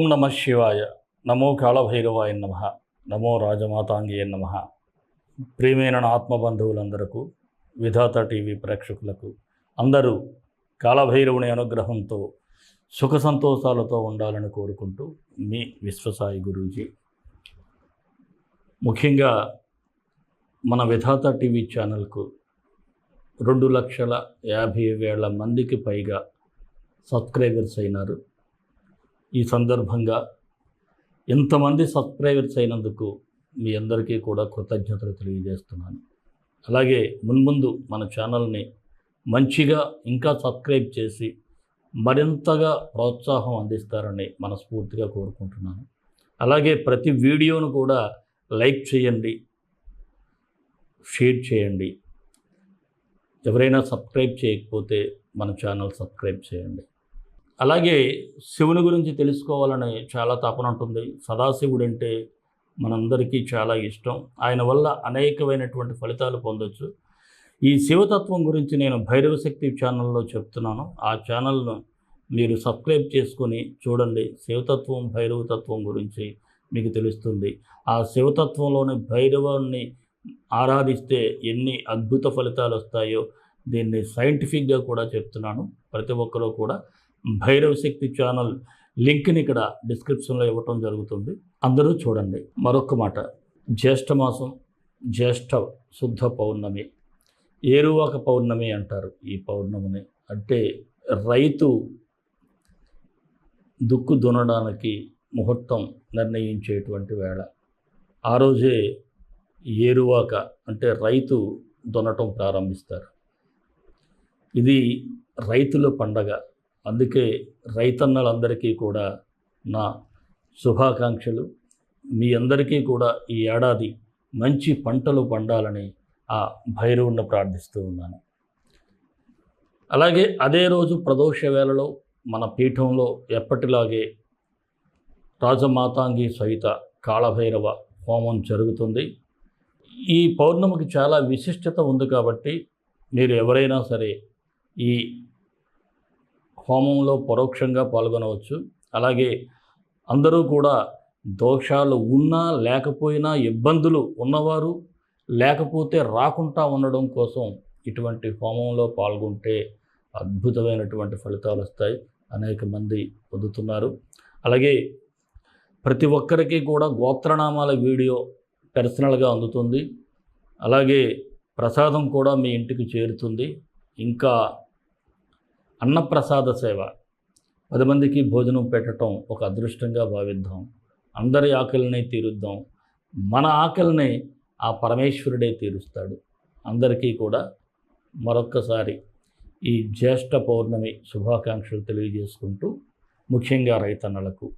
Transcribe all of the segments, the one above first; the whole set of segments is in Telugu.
ఓం నమ శివాయ. నమో కాళభైరవాయ నమ. నమో రాజమాతాంగియ నమ. ప్రియమైన ఆత్మబంధువులందరకు విధాత టీవీ ప్రేక్షకులకు అందరూ కాళభైరవుని అనుగ్రహంతో సుఖ సంతోషాలతో ఉండాలని కోరుకుంటూ మీ విశ్వసాయి గురూజీ. ముఖ్యంగా మన విధాత టీవీ ఛానల్కు రెండు లక్షల యాభై వేల మందికి పైగా సబ్స్క్రైబర్స్ అయినారు. ఈ సందర్భంగా ఇంతమంది సబ్స్క్రైబర్స్ అయినందుకు మీ అందరికీ కూడా కృతజ్ఞతలు తెలియజేస్తున్నాను. అలాగే మున్ముందు మన ఛానల్ని మంచిగా ఇంకా సబ్స్క్రైబ్ చేసి మరింతగా ప్రోత్సాహం అందిస్తారని మనస్ఫూర్తిగా కోరుకుంటున్నాను. అలాగే ప్రతి వీడియోను కూడా లైక్ చేయండి షేర్ చేయండి. ఎవరైనా సబ్స్క్రైబ్ చేయకపోతే మన ఛానల్ సబ్స్క్రైబ్ చేయండి. అలాగే శివుని గురించి తెలుసుకోవాలని చాలా తపన ఉంటుంది. సదాశివుడు అంటే మనందరికీ చాలా ఇష్టం. ఆయన వల్ల అనేకమైనటువంటి ఫలితాలు పొందొచ్చు. ఈ శివతత్వం గురించి నేను భైరవ శక్తి ఛానల్లో చెప్తున్నాను. ఆ ఛానల్ను మీరు సబ్స్క్రైబ్ చేసుకొని చూడండి. శివతత్వం భైరవతత్వం గురించి మీకు తెలుస్తుంది. ఆ శివతత్వంలోని భైరవాన్ని ఆరాధిస్తే ఎన్ని అద్భుత ఫలితాలు వస్తాయో దీన్ని సైంటిఫిక్గా కూడా చెప్తున్నాను. ప్రతి ఒక్కరూ కూడా భైరవ శక్తి ఛానల్ లింక్ని ఇక్కడ డిస్క్రిప్షన్లో ఇవ్వటం జరుగుతుంది. అందరూ చూడండి. మరొక మాట. జ్యేష్ఠ మాసం జ్యేష్ఠ శుద్ధ పౌర్ణమి. ఏరువాక పౌర్ణమి అంటారు ఈ పౌర్ణమిని. అంటే రైతు దుక్కు దున్నడానికి ముహూర్తం నిర్ణయించేటువంటి వేళ. ఆ రోజే ఏరువాక అంటే రైతు దున్నటం ప్రారంభిస్తారు. ఇది రైతుల పండగ. అందుకే రైతన్నలందరికీ కూడా నా శుభాకాంక్షలు. మీ అందరికీ కూడా ఈ ఏడాది మంచి పంటలు పండాలని ఆ భైరవుణ్ణి ప్రార్థిస్తూ ఉన్నాను. అలాగే అదే రోజు ప్రదోష వేళలో మన పీఠంలో ఎప్పటిలాగే రాజమాతాంగి సహిత కాళభైరవ హోమం జరుగుతుంది. ఈ పౌర్ణమికి చాలా విశిష్టత ఉంది కాబట్టి మీరు ఎవరైనా సరే ఈ హోమంలో పరోక్షంగా పాల్గొనవచ్చు. అలాగే అందరూ కూడా దోషాలు ఉన్నా లేకపోయినా ఇబ్బందులు ఉన్నవారు లేకపోతే రాకుండా ఉండడం కోసం ఇటువంటి హోమంలో పాల్గొంటే అద్భుతమైనటువంటి ఫలితాలు వస్తాయి. అనేక మంది పొందుతున్నారు. అలాగే ప్రతి ఒక్కరికి కూడా గోత్రనామాల వీడియో పర్సనల్గా అందుతుంది. అలాగే ప్రసాదం కూడా మీ ఇంటికి చేరుతుంది. ఇంకా అన్నప్రసాద సేవ. పది మందికి భోజనం పెట్టడం ఒక అదృష్టంగా భావిద్దాం. అందరి ఆకలిని తీరుద్దాం. మన ఆకలిని ఆ పరమేశ్వరుడే తీరుస్తాడు. అందరికీ కూడా మరొక్కసారి ఈ జ్యేష్ఠ పౌర్ణమి శుభాకాంక్షలు తెలియజేసుకుంటూ ముఖ్యంగా రైతన్నలకు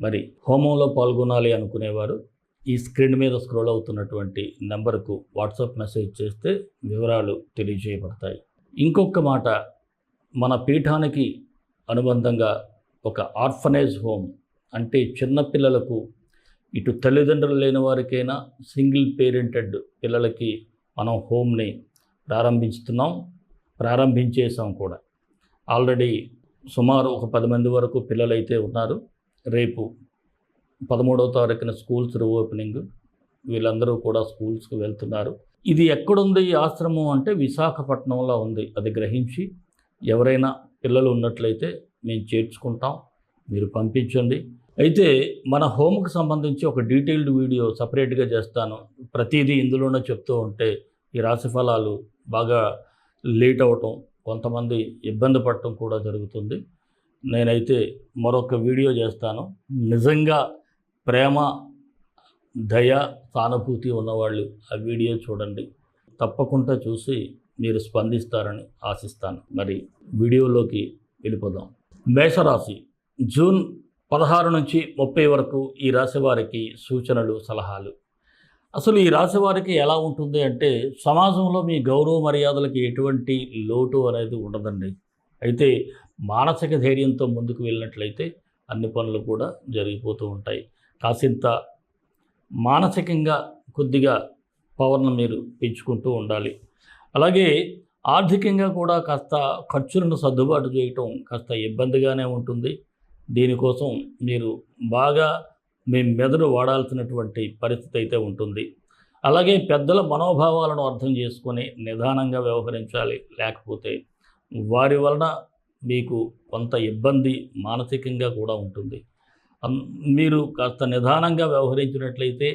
మరి హోమంలో పాల్గొనాలి అనుకునేవారు ఈ స్క్రీన్ మీద స్క్రోల్ అవుతున్నటువంటి నెంబర్కు వాట్సాప్ మెసేజ్ చేస్తే వివరాలు తెలియజేయబడతాయి. ఇంకొక మాట మన పీఠానికి అనుబంధంగా ఒక ఆర్ఫనేజ్ హోమ్ అంటే చిన్నపిల్లలకు ఇటు తల్లిదండ్రులు లేని వారికైనా సింగిల్ పేరెంటెడ్ పిల్లలకి మనం హోమ్ని ప్రారంభిస్తున్నాం ప్రారంభించేసాం కూడా. ఆల్రెడీ సుమారు ఒక పది మంది వరకు పిల్లలైతే ఉన్నారు. రేపు పదమూడవ తారీఖున స్కూల్స్ రీఓపెనింగ్ వీళ్ళందరూ కూడా స్కూల్స్కి వెళ్తున్నారు. ఇది ఎక్కడుంది ఈ ఆశ్రమం అంటే విశాఖపట్నంలో ఉంది అది గ్రహించి ఎవరైనా పిల్లలు ఉన్నట్లయితే మేము చేర్చుకుంటాం మీరు పంపించండి. అయితే మన హోమ్కి సంబంధించి ఒక డీటెయిల్డ్ వీడియో సపరేట్గా చేస్తాను. ప్రతిదీ ఇందులోనే చెప్తూ ఉంటే ఈ రాశి ఫలాలు బాగా లేట్ అవటం కొంతమంది ఇబ్బంది పడటం కూడా జరుగుతుంది. నేనైతే మరొక వీడియో చేస్తాను. నిజంగా ప్రేమ దయ సానుభూతి ఉన్నవాళ్ళు ఆ వీడియో చూడండి. తప్పకుండా చూసి మీరు స్పందిస్తారని ఆశిస్తాను. మరి వీడియోలోకి వెళ్ళిపోదాం. మేషరాశి. జూన్ పదహారు నుంచి ముప్పై వరకు ఈ రాశి వారికి సూచనలు సలహాలు. అసలు ఈ రాశి వారికి ఎలా ఉంటుంది అంటే సమాజంలో మీ గౌరవ మర్యాదలకి ఎటువంటి లోటు అనేది ఉండదండి. అయితే మానసిక ధైర్యంతో ముందుకు వెళ్ళినట్లయితే అన్ని పనులు కూడా జరిగిపోతూ ఉంటాయి. కాసింత మానసికంగా కొద్దిగా పవర్ను మీరు పెంచుకుంటూ ఉండాలి. అలాగే ఆర్థికంగా కూడా కాస్త ఖర్చులను సర్దుబాటు చేయటం కాస్త ఇబ్బందిగానే ఉంటుంది. దీనికోసం మీరు బాగా మీ మెదడు వాడాల్సినటువంటి పరిస్థితి అయితే ఉంటుంది. అలాగే పెద్దల మనోభావాలను అర్థం చేసుకొని నిదానంగా వ్యవహరించాలి. లేకపోతే వారి వలన మీకు కొంత ఇబ్బంది మానసికంగా కూడా ఉంటుంది. మీరు కాస్త నిదానంగా వ్యవహరించినట్లయితే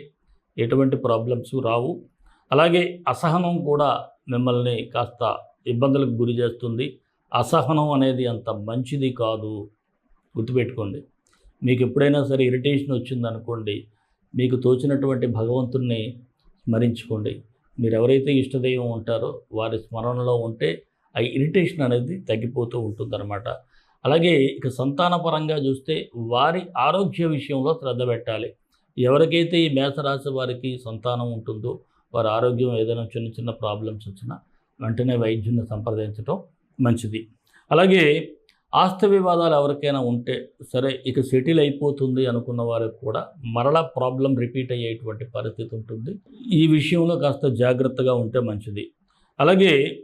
ఎటువంటి ప్రాబ్లమ్స్ రావు. అలాగే అసహనం కూడా మిమ్మల్ని కాస్త ఇబ్బందులకు గురి చేస్తుంది. అసహనం అనేది అంత మంచిది కాదు. గుర్తుపెట్టుకోండి. మీకు ఎప్పుడైనా సరే ఇరిటేషన్ వచ్చిందనుకోండి మీకు తోచినటువంటి భగవంతుణ్ణి స్మరించుకోండి. మీరు ఎవరైతే ఇష్టదైవం ఉంటారో వారి స్మరణలో ఉంటే ఆ ఇరిటేషన్ అనేది తగ్గిపోతూ ఉంటుందన్నమాట. అలాగే ఇక సంతానపరంగా చూస్తే వారి ఆరోగ్య విషయంలో శ్రద్ధ పెట్టాలి. ఎవరికైతే ఈ మేషరాశి వారికి సంతానం ఉంటుందో వారి ఆరోగ్యం ఏదైనా చిన్న చిన్న ప్రాబ్లమ్స్ వచ్చినా వెంటనే వైద్యుని సంప్రదించడం మంచిది. అలాగే ఆస్తి వివాదాలు ఎవరికైనా ఉంటే సరే ఇక సెటిల్ అయిపోతుంది అనుకున్న వారికి కూడా మరలా ప్రాబ్లం రిపీట్ అయ్యేటువంటి పరిస్థితి ఉంటుంది. ఈ విషయంలో కాస్త జాగ్రత్తగా ఉంటే మంచిది. అలాగే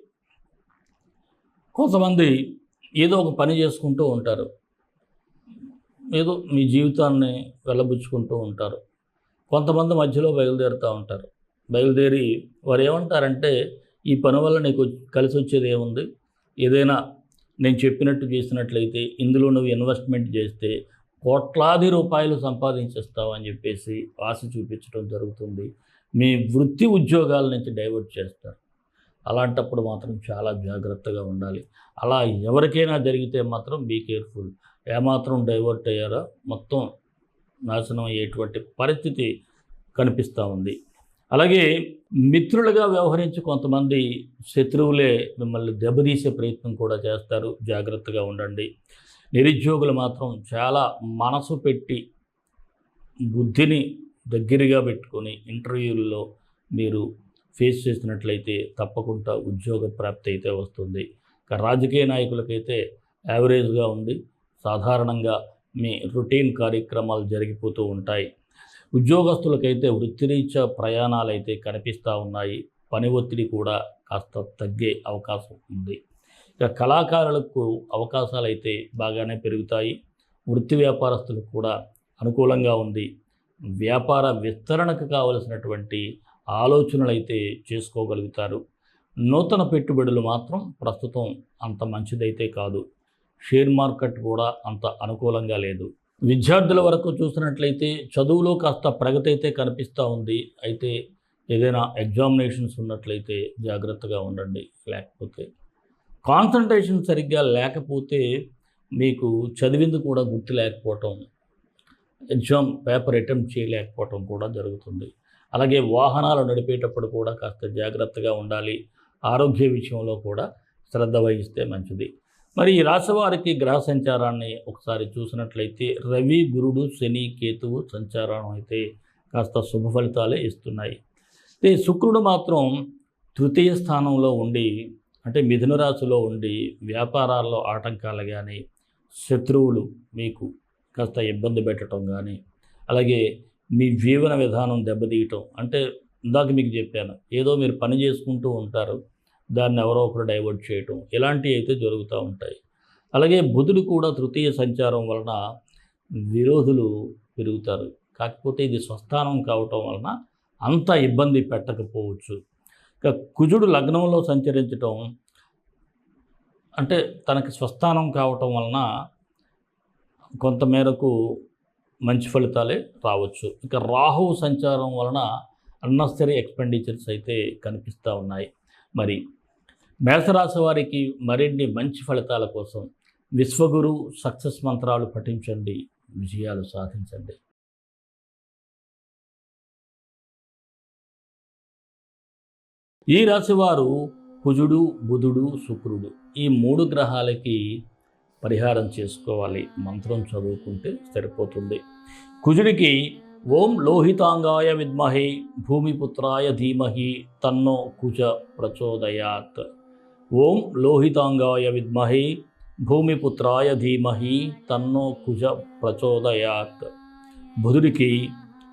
కొంతమంది ఏదో ఒక పని చేసుకుంటూ ఉంటారు. ఏదో మీ జీవితాన్ని వెళ్ళబుచ్చుకుంటూ ఉంటారు. కొంతమంది మధ్యలో బయలుదేరుతూ ఉంటారు. బయలుదేరి వారు ఏమంటారంటే ఈ పని వల్ల నీకు కలిసి వచ్చేది ఏముంది? ఏదైనా నేను చెప్పినట్టు చేసినట్లయితే ఇందులో నువ్వు ఇన్వెస్ట్మెంట్ చేస్తే కోట్లాది రూపాయలు సంపాదించేస్తావు అని చెప్పేసి ఆశ చూపించడం జరుగుతుంది. మీ వృత్తి ఉద్యోగాల నుంచి డైవర్ట్ చేస్తారు. అలాంటప్పుడు మాత్రం చాలా జాగ్రత్తగా ఉండాలి. అలా ఎవరికైనా జరిగితే మాత్రం బీ కేర్ఫుల్ ఏమాత్రం డైవర్ట్ అయ్యారో మొత్తం నాశనం అయ్యేటువంటి పరిస్థితి కనిపిస్తూ ఉంది. అలాగే మిత్రులుగా వ్యవహరించి కొంతమంది శత్రువులే మిమ్మల్ని దెబ్బతీసే ప్రయత్నం కూడా చేస్తారు. జాగ్రత్తగా ఉండండి. నిరుద్యోగులు మాత్రం చాలా మనసు పెట్టి బుద్ధిని దగ్గరగా పెట్టుకొని ఇంటర్వ్యూల్లో మీరు ఫేస్ చేసినట్లయితే తప్పకుండా ఉద్యోగ ప్రాప్తి అయితే వస్తుంది. రాజకీయ నాయకులకైతే యావరేజ్గా ఉంది సాధారణంగా మీ రొటీన్ కార్యక్రమాలు జరిగిపోతూ ఉంటాయి. ఉద్యోగస్తులకైతే వృత్తిరీత్యా ప్రయాణాలు అయితే కనిపిస్తూ ఉన్నాయి. పని ఒత్తిడి కూడా కాస్త తగ్గే అవకాశం ఉంది. ఇక కళాకారులకు అవకాశాలు అయితే బాగానే పెరుగుతాయి. వృత్తి వ్యాపారస్తులకు కూడా అనుకూలంగా ఉంది. వ్యాపార విస్తరణకు కావలసినటువంటి ఆలోచనలు అయితే చేసుకోగలుగుతారు. నూతన పెట్టుబడులు మాత్రం ప్రస్తుతం అంత మంచిదైతే కాదు. షేర్ మార్కెట్ కూడా అంత అనుకూలంగా లేదు. విద్యార్థుల వరకు చూసినట్లయితే చదువులో కాస్త ప్రగతి అయితే కనిపిస్తూ ఉంది. అయితే ఏదైనా ఎగ్జామినేషన్స్ ఉన్నట్లయితే జాగ్రత్తగా ఉండండి. లేకపోతే కాన్సన్ట్రేషన్ సరిగ్గా లేకపోతే మీకు చదివింది కూడా గుర్తు లేకపోవటం ఎగ్జామ్ పేపర్ అటెంప్ట్ చేయలేకపోవటం కూడా జరుగుతుంది. అలాగే వాహనాలు నడిపేటప్పుడు కూడా కాస్త జాగ్రత్తగా ఉండాలి. ఆరోగ్య విషయంలో కూడా శ్రద్ధ వహిస్తే మంచిది. మరి ఈ రాశివారికి గ్రహ సంచారాన్ని ఒకసారి చూసినట్లయితే రవి గురుడు శని కేతువు సంచారం అయితే కాస్త శుభ ఫలితాలే ఇస్తున్నాయి. అయితే శుక్రుడు మాత్రం తృతీయ స్థానంలో ఉండి అంటే మిథున రాశిలో ఉండి వ్యాపారాల్లో ఆటంకాలు కానీ శత్రువులు మీకు కాస్త ఇబ్బంది పెట్టడం కానీ అలాగే మీ జీవన విధానం దెబ్బతీయటం అంటే ఇందాక మీకు చెప్పాను ఏదో మీరు పని చేసుకుంటూ ఉంటారు దాన్ని ఎవరో ఒకరు డైవర్ట్ చేయటం ఇలాంటివి అయితే జరుగుతూ ఉంటాయి. అలాగే బుధుడు కూడా తృతీయ సంచారం వలన విరోధులు పెరుగుతారు. కాకపోతే ఇది స్వస్థానం కావటం వలన అంత ఇబ్బంది పెట్టకపోవచ్చు. ఇక కుజుడు లగ్నంలో సంచరించటం అంటే తనకి స్వస్థానం కావటం వలన కొంతమేరకు మంచి ఫలితాలే రావచ్చు. ఇక రాహు సంచారం వలన అన్నెసరీ ఎక్స్పెండిచర్స్ అయితే కనిపిస్తూ ఉన్నాయి. మరి మేషరాశి వారికి మరిన్ని మంచి ఫలితాల కోసం విశ్వగురు సక్సెస్ మంత్రాలు పఠించండి విజయాలు సాధించండి. ఈ రాశివారు కుజుడు బుధుడు శుక్రుడు ఈ మూడు గ్రహాలకి పరిహారం చేసుకోవాలి. మంత్రం చదువుకుంటే సరిపోతుంది. కుజుడికి ఓం లోహితాంగాయ విద్మహే భూమిపుత్రాయ ధీమహి తన్నో కుజ ప్రచోదయాత్. ఓం లోహితాంగాయ విద్మహే భూమిపుత్రాయ ధీమహి తన్నో కుజ ప్రచోదయాత్ బుధుడికి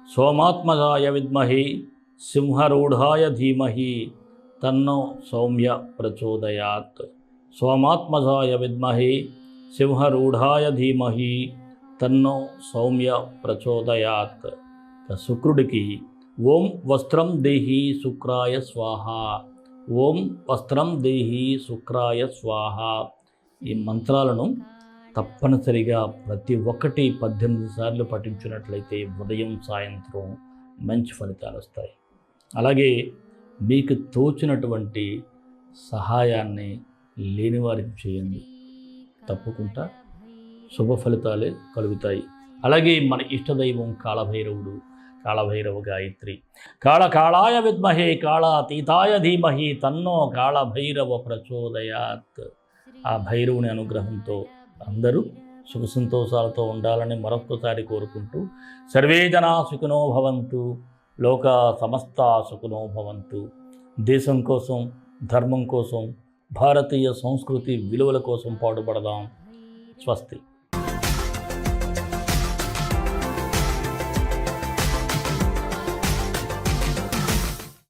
సోమాత్మజాయ విద్మహే సింహరూఢాయ ధీమహి తన్నో సౌమ్య ప్రచోదయాత్ సోమాత్మజాయ విద్మహే సింహరూఢాయ ధీమహి తన్నో సౌమ్య ప్రచోదయాత్ ఇక శుక్రుడికి ఓం వస్త్రం దేహి శుక్రాయ స్వాహ ఓం వస్త్రం దేహి శుక్రాయ స్వాహ. ఈ మంత్రాలను తప్పనిసరిగా ప్రతి ఒక్కటి పద్దెనిమిది సార్లు పఠించినట్లయితే ఉదయం సాయంత్రం మంచి ఫలితాలు వస్తాయి. అలాగే మీకు తోచినటువంటి సహాయాన్ని లేని వారికి చేయండి. తప్పకుండా శుభ ఫలితాలే కలుగుతాయి. అలాగే మన ఇష్టదైవం కాళభైరవుడు కాళభైరవ గాయత్రి. కాళ కాళాయ విద్మహే కాళాతీతాయ ధీమహి తన్నో కాళభైరవ ప్రచోదయాత్. ఆ భైరవుని అనుగ్రహంతో అందరూ సుఖ సంతోషాలతో ఉండాలని మరొక్కసారి కోరుకుంటూ సర్వే జనా సుఖినో భవంతు లోక సమస్త సుఖినో భవంతు. దేశం కోసం ధర్మం కోసం భారతీయ సంస్కృతి విలువల కోసం పాటుపడదాం. స్వస్తి.